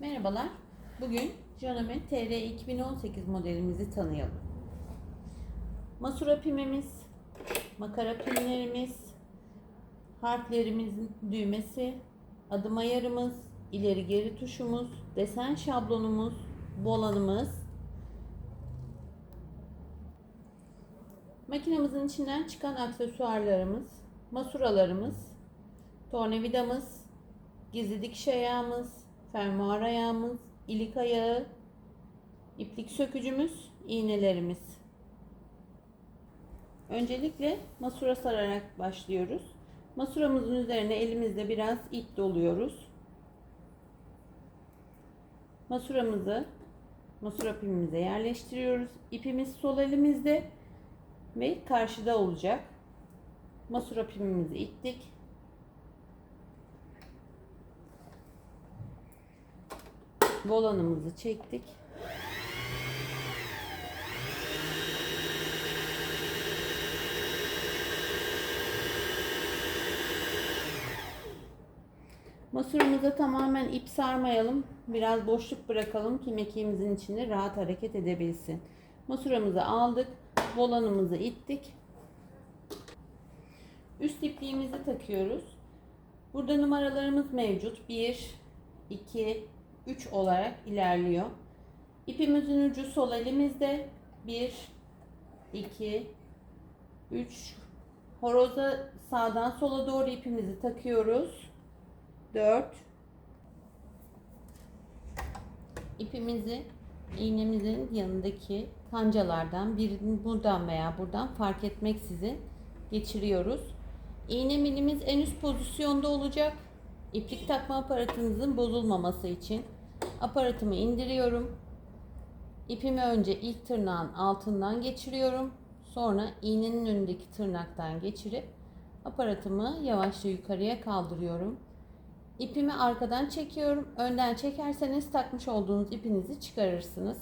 Merhabalar. Bugün Janome TR 2018 modelimizi tanıyalım. Masura pimimiz, makara pimlerimiz, harflerimizin düğmesi, adım ayarımız, ileri geri tuşumuz, desen şablonumuz, volanımız, makinemizin içinden çıkan aksesuarlarımız, masuralarımız, tornavidamız, gizli dikiş ayağımız, fermuar ayağımız, ilik ayağı, iplik sökücümüz, iğnelerimiz. Öncelikle masura sararak başlıyoruz. Masuramızın üzerine elimizle biraz ip doluyoruz. Masuramızı masura pimimize yerleştiriyoruz. İpimiz sol elimizde ve karşıda olacak. Masura pimimizi ittik. Volanımızı çektik. Masuramıza tamamen ip sarmayalım. Biraz boşluk bırakalım ki mekiğimizin içinde rahat hareket edebilsin. Masuramızı aldık. Volanımızı ittik. Üst ipliğimizi takıyoruz. Burada numaralarımız mevcut. 1, 2, 3 olarak ilerliyor. İpimizin ucu sol elimizde. 1 2 3 Horoza sağdan sola doğru ipimizi takıyoruz. 4 İpimizi iğnemizin yanındaki kancalardan birini buradan veya buradan fark etmeksizin geçiriyoruz. İğne milimiz en üst pozisyonda olacak. İplik takma aparatınızın bozulmaması için aparatımı indiriyorum. İpimi önce ilk tırnağın altından geçiriyorum. Sonra iğnenin önündeki tırnaktan geçirip aparatımı yavaşça yukarıya kaldırıyorum. İpimi arkadan çekiyorum. Önden çekerseniz takmış olduğunuz ipinizi çıkarırsınız.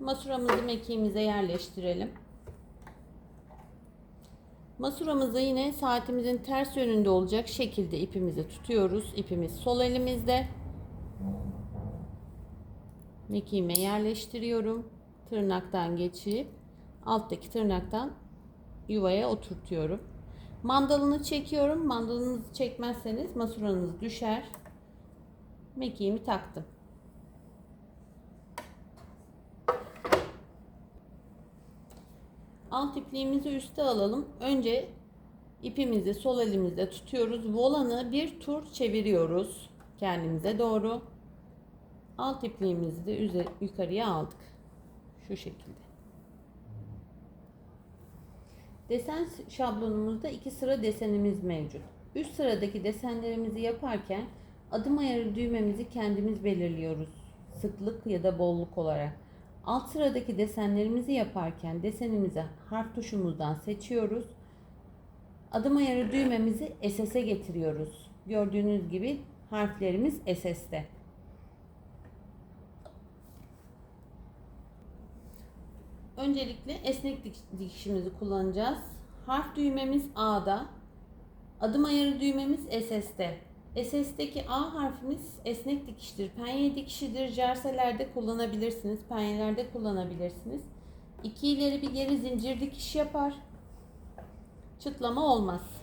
Masuramızı mekiğimize yerleştirelim. Masuramızı yine saatimizin ters yönünde olacak şekilde ipimizi tutuyoruz. İpimiz sol elimizde. Mekiğime yerleştiriyorum. Tırnaktan geçip alttaki tırnaktan yuvaya oturtuyorum. Mandalını çekiyorum. Mandalınızı çekmezseniz masuranız düşer. Mekiğimi taktım. Alt ipliğimizi üste alalım. Önce ipimizi sol elimizde tutuyoruz. Volanı bir tur çeviriyoruz kendimize doğru. Alt ipliğimizi de yukarıya aldık. Şu şekilde. Desen şablonumuzda iki sıra desenimiz mevcut. Üst sıradaki desenlerimizi yaparken adım ayarı düğmemizi kendimiz belirliyoruz. Sıklık ya da bolluk olarak. Alt sıradaki desenlerimizi yaparken desenimizi harf tuşumuzdan seçiyoruz. Adım ayarı düğmemizi SS'e getiriyoruz. Gördüğünüz gibi harflerimiz SS'te. Öncelikle esnek dikişimizi kullanacağız. Harf düğmemiz A'da. Adım ayarı düğmemiz SS'te. SS'deki A harfimiz esnek dikiştir. Penye dikişidir. Jerselerde kullanabilirsiniz. Penyelerde kullanabilirsiniz. İki ileri bir geri zincir dikiş yapar. Çıtlama olmaz.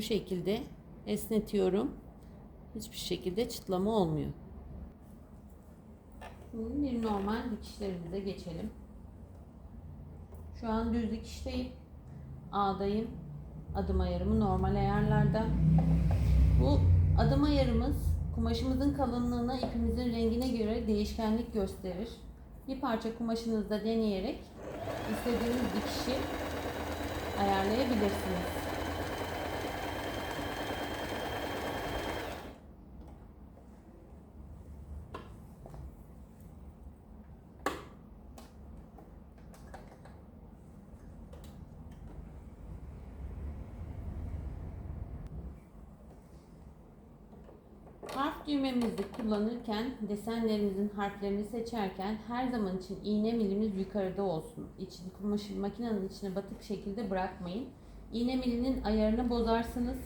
Bu şekilde esnetiyorum. Hiçbir şekilde çıtlama olmuyor. Şimdi bir normal dikişlerimize geçelim. Şu an düz dikişteyim. A'dayım. Adım ayarımı normal ayarlarda. Bu adım ayarımız kumaşımızın kalınlığına, ipimizin rengine göre değişkenlik gösterir. Bir parça kumaşınızda deneyerek istediğiniz dikişi ayarlayabilirsiniz. Harf düğmemizi kullanırken desenlerimizin harflerini seçerken her zaman için iğne milimiz yukarıda olsun. İçini kumaşı makinenin içine batık şekilde bırakmayın. İğne milinin ayarını bozarsınız.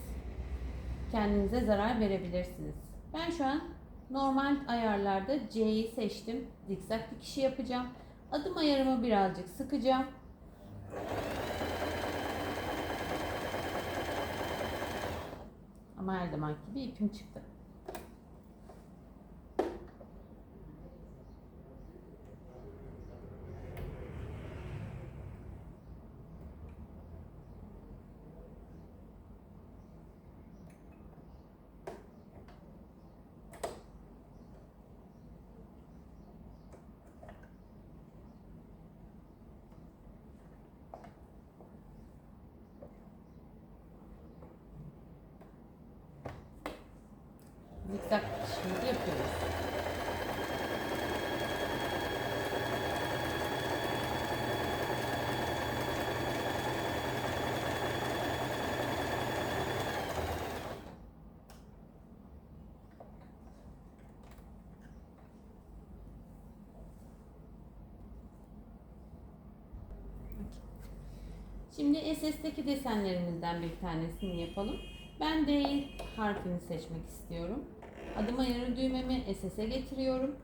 Kendinize zarar verebilirsiniz. Ben şu an normal ayarlarda C'yi seçtim. Zikzak dikişi yapacağım. Adım ayarımı birazcık sıkacağım. Ama her zaman gibi ipim çıktı. Zikzak dikişimizi yapıyoruz. Şimdi SS'deki desenlerimizden bir tanesini yapalım. Ben D harfini seçmek istiyorum. Adım ayarı düğmemi SS'e getiriyorum.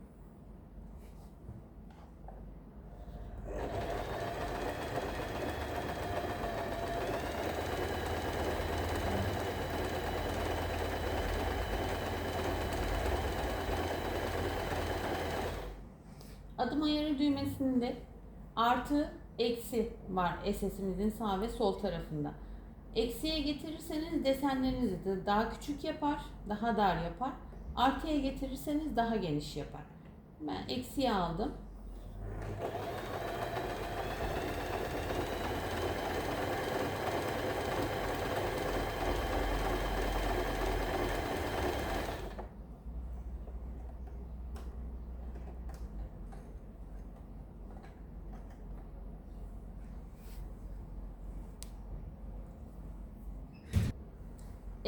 Adım ayarı düğmesinde artı eksi var SS'imizin sağ ve sol tarafında. Eksiye getirirseniz desenlerinizi de daha küçük yapar, daha dar yapar. Artıya getirirseniz daha geniş yapar. Ben eksiye aldım.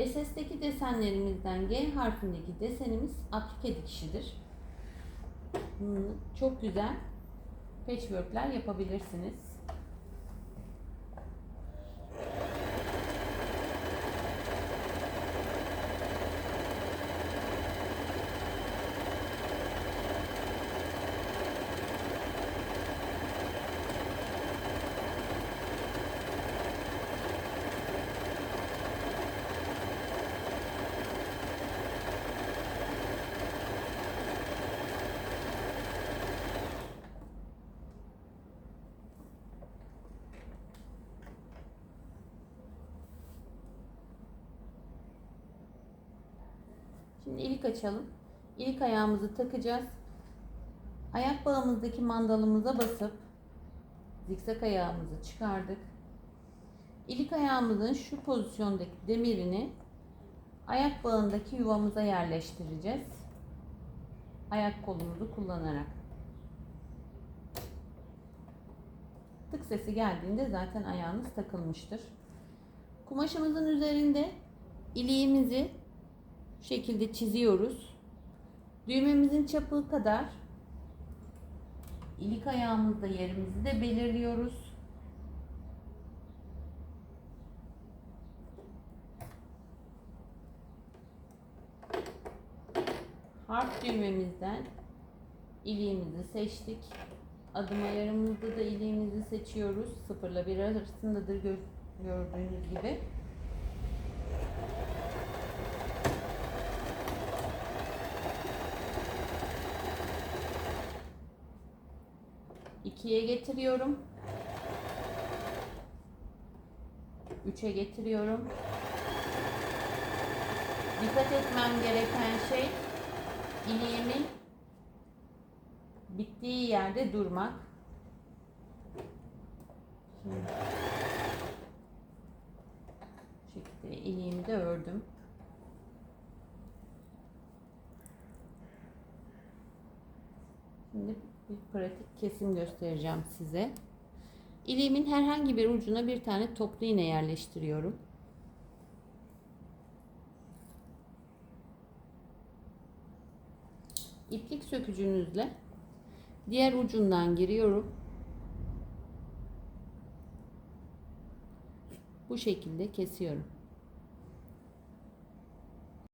SS'deki desenlerimizden G harfindeki desenimiz aplike dikişidir. Hmm, Çok güzel patchworkler yapabilirsiniz. Şimdi ilik açalım. İlik ayağımızı takacağız. Ayak bağımızdaki mandalımıza basıp zikzak ayağımızı çıkardık. İlik ayağımızın şu pozisyondaki demirini ayak bağındaki yuvamıza yerleştireceğiz. Ayak kolumuzu kullanarak. Tık sesi geldiğinde zaten ayağınız takılmıştır. Kumaşımızın üzerinde iliğimizi şekilde çiziyoruz. Düğmemizin çapı kadar ilik ayağımızda yerimizi de belirliyoruz. Harf düğmemizden iliğimizi seçtik. Adım ayarımızda da iliğimizi seçiyoruz. Sıfırla bir arasındadır gö- gördüğünüz gibi. İkiye getiriyorum. Üçe getiriyorum. Dikkat etmem gereken şey iliğimin bittiği yerde durmak. Şimdi şekilde iliğimi de ördüm. Şimdi bir pratik kesim göstereceğim size. İliğimin herhangi bir ucuna bir tane toplu iğne yerleştiriyorum. iplik sökücünüzle diğer ucundan giriyorum. Bu şekilde kesiyorum.